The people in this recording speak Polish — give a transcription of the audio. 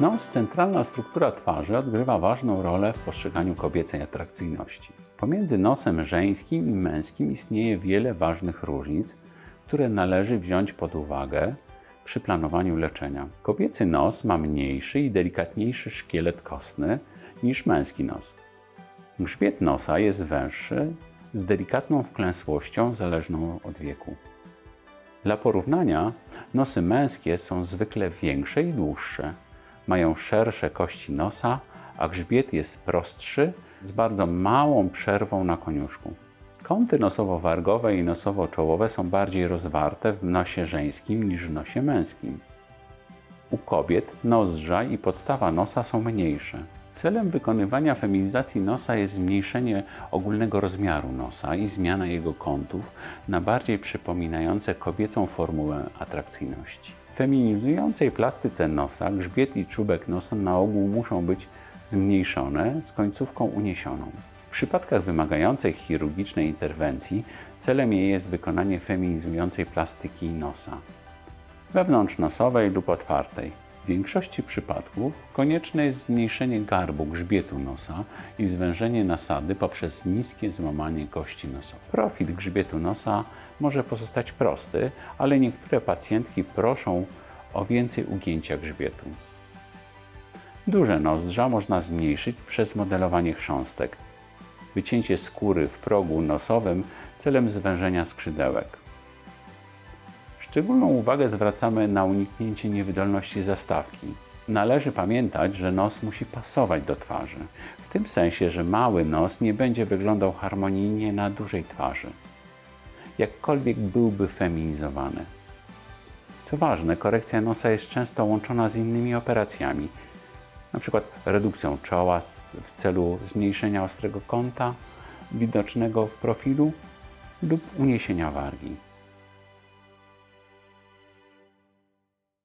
Nos, centralna struktura twarzy, odgrywa ważną rolę w postrzeganiu kobiecej atrakcyjności. Pomiędzy nosem żeńskim i męskim istnieje wiele ważnych różnic, które należy wziąć pod uwagę przy planowaniu leczenia. Kobiecy nos ma mniejszy i delikatniejszy szkielet kostny niż męski nos. Grzbiet nosa jest węższy, z delikatną wklęsłością zależną od wieku. Dla porównania, nosy męskie są zwykle większe i dłuższe. Mają szersze kości nosa, a grzbiet jest prostszy, z bardzo małą przerwą na koniuszku. Kąty nosowo-wargowe i nosowo-czołowe są bardziej rozwarte w nosie żeńskim niż w nosie męskim. U kobiet nozdrza i podstawa nosa są mniejsze. Celem wykonywania feminizacji nosa jest zmniejszenie ogólnego rozmiaru nosa i zmiana jego kątów na bardziej przypominające kobiecą formułę atrakcyjności. W feminizującej plastyce nosa grzbiet i czubek nosa na ogół muszą być zmniejszone z końcówką uniesioną. W przypadkach wymagających chirurgicznej interwencji celem jej jest wykonanie feminizującej plastyki nosa wewnątrznosowej lub otwartej. W większości przypadków konieczne jest zmniejszenie garbu grzbietu nosa i zwężenie nasady poprzez niskie złamanie kości nosowej. Profil grzbietu nosa może pozostać prosty, ale niektóre pacjentki proszą o więcej ugięcia grzbietu. Duże nozdrza można zmniejszyć przez modelowanie chrząstek, wycięcie skóry w progu nosowym celem zwężenia skrzydełek. Szczególną uwagę zwracamy na uniknięcie niewydolności zastawki. Należy pamiętać, że nos musi pasować do twarzy, w tym sensie, że mały nos nie będzie wyglądał harmonijnie na dużej twarzy, jakkolwiek byłby feminizowany. Co ważne, korekcja nosa jest często łączona z innymi operacjami, np. redukcją czoła w celu zmniejszenia ostrego kąta widocznego w profilu lub uniesienia wargi.